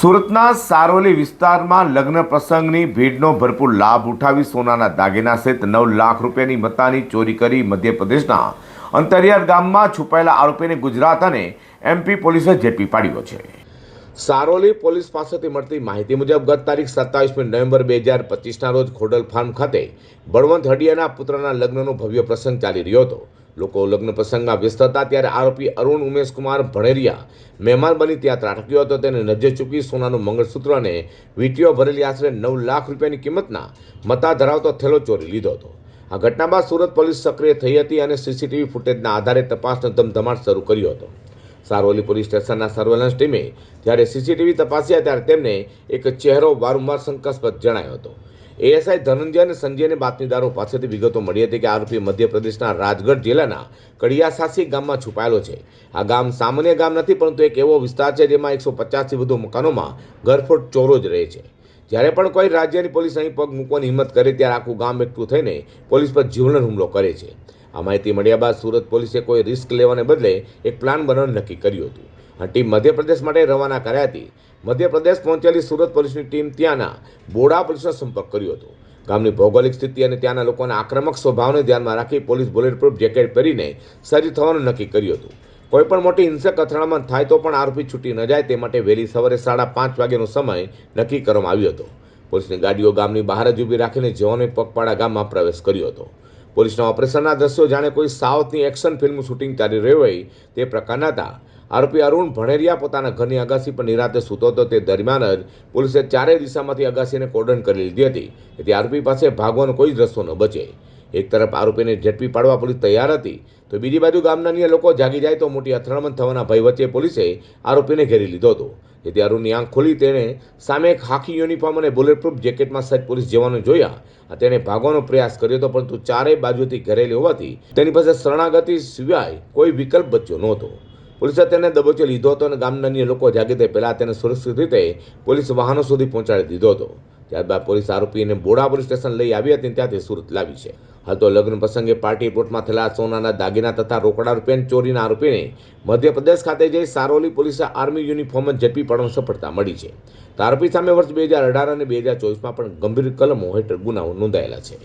સુરતના સારોલી વિસ્તારમાં લગ્ન પ્રસંગની ભીડનો ભરપૂર લાભ ઉઠાવી સોનાના દાગીના સહિત નવ લાખ રૂપિયાની મતાની ચોરી કરી મધ્યપ્રદેશના અંતરિયાળ ગામમાં છુપાયેલા આરોપીને ગુજરાત અને એમપી પોલીસે ઝડપી પાડ્યો છે. સારોલી પોલીસ પાસેથી મળતી માહિતી મુજબ ગત તારીખ સત્તાવીસમી નવેમ્બર બે હજાર પચીસના રોજ ખોડલ ફાર્મ ખાતે બળવંત હડિયાના પુત્રના લગ્નનો ભવ્ય પ્રસંગ ચાલી રહ્યો હતો. લોકો લગ્ન પ્રસંગમાં વ્યસ્ત હતા ત્યારે આરોપી અરુણ ઉમેશકુમાર ભણેરિયા મહેમાન બની ત્યાં ત્રાટક્યો હતો. તેને નજર ચૂકી સોનાનું મંગળસૂત્ર અને વીટીઓ ભરેલી આશરે નવ લાખ રૂપિયાની કિંમતના મતા ધરાવતો થેલો ચોરી લીધો હતો. આ ઘટના બાદ સુરત પોલીસ સક્રિય થઈ હતી અને સીસીટીવી ફૂટેજના આધારે તપાસનો ધમધમાટ શરૂ કર્યો હતો. સારોલી પોલીસ સ્ટેશનના સર્વેલન્સ ટીમે જ્યારે સીસીટીવી તપાસ્યા ત્યારે તેમને એક ચહેરો વારંવાર શંકાસ્પદ જણાયો હતો. એએસઆઈ ધનંજય અને સંજયને બાતમીદારો પાસેથી વિગતો મળી હતી કે આરોપી મધ્યપ્રદેશના રાજગઢ જિલ્લાના કડિયાસાસી ગામમાં છુપાયેલો છે. આ ગામ સામાન્ય ગામ નથી, પરંતુ એક એવો વિસ્તાર છે જેમાં એકસો પચાસથી વધુ મકાનોમાં ઘરફોડ ચોરો જ રહે છે. જ્યારે પણ કોઈ રાજ્યની પોલીસ અહીં પગ મૂકવાની હિંમત કરે, ત્યારે આખું ગામ એકઠું થઈને પોલીસ પર જીવલેણ હુમલો કરે છે. આ માહિતી મળ્યા બાદ સુરત પોલીસે કોઈ રિસ્ક લેવાને બદલે એક પ્લાન બનાવવાનું નક્કી કર્યું હતું. આ ટીમ મધ્યપ્રદેશ માટે રવાના કર્યા હતી. મધ્યપ્રદેશ પહોંચેલી સુરત પોલીસની ટીમ ત્યાંના બોડા પોલીસનો સંપર્ક કર્યો હતો. ગામની ભૌગોલિક સ્થિતિ અને ત્યાંના લોકોના આક્રમક સ્વભાવને ધ્યાનમાં રાખી પોલીસ બુલેટપ્રૂફ જેકેટ પહેરીને સજ્જ થવાનું નક્કી કર્યું હતું. કોઈ પણ મોટી હિંસક અથડામણ થાય તો પણ આરોપી છૂટી ન જાય તે માટે વહેલી સવારે સાડા પાંચ વાગ્યાનો સમય નક્કી કરવામાં આવ્યો હતો. પોલીસની ગાડીઓ ગામની બહાર જ ઊભી રાખીને જવાનોએ પગપાળા ગામમાં પ્રવેશ કર્યો હતો. પોલીસના ઓપરેશનના દ્રશ્યો જાણે કોઈ સાઉથની એક્શન ફિલ્મનું શૂટિંગ ચાલી રહ્યું હોય તે પ્રકારના હતા. આરોપી અરુણ ભણેરિયા પોતાના ઘરની અગાસી પર નિરાતે સૂતો હતો. તે દરમિયાન જ પોલીસે ચારેય દિશામાંથી અગાસીને કોર્ડન કરી લીધી હતી. તેથી આરોપી પાસે ભાગવાનો કોઈ જ રસ્તો ન બચે. એક તરફ આરોપીને ઝડપી પાડવા પોલીસ તૈયાર હતી, તો બીજી બાજુ ગામના અન્ય લોકો જાગી જાય તો મોટી અથડામણ થવાના ભય વચ્ચે પોલીસે આરોપીને ઘેરી લીધો હતો. જેથી અરુણની આંખ ખોલી તેણે સામે એક ખાખી યુનિફોર્મ અને બુલેટપ્રૂફ જેકેટમાં સજ્જ પોલીસ જવાનો જોયા. તેણે ભાગવાનો પ્રયાસ કર્યો હતો, પરંતુ ચારેય બાજુથી ઘરેલી હોવાથી તેની પાસે શરણાગતિ સિવાય કોઈ વિકલ્પ બચ્યો નહોતો. પોલીસે તેને દબોચી લીધો હતો અને ગામના અન્ય લોકો જાગે તે પહેલાં તેને સુરક્ષિત રીતે પોલીસ વાહનો સુધી પહોંચાડી દીધો હતો. ત્યારબાદ પોલીસ આરોપીને બોડા પોલીસ સ્ટેશન લઈ આવી હતી ત્યાંથી સુરત લાવી છે. હાલ તો લગ્ન પ્રસંગે પાર્ટી પ્લોટમાં થયેલા સોનાના દાગીના તથા રોકડા રૂપિયાની ચોરીના આરોપીને મધ્યપ્રદેશ ખાતે જઈ સારોલી પોલીસે આર્મી યુનિફોર્મ ઝડપી પાડવાની સફળતા મળી છે. આરોપી સામે વર્ષ બે હજાર અઢાર અને બે હજાર ચોવીસમાં પણ ગંભીર કલમો હેઠળ ગુનાઓ નોંધાયેલા છે.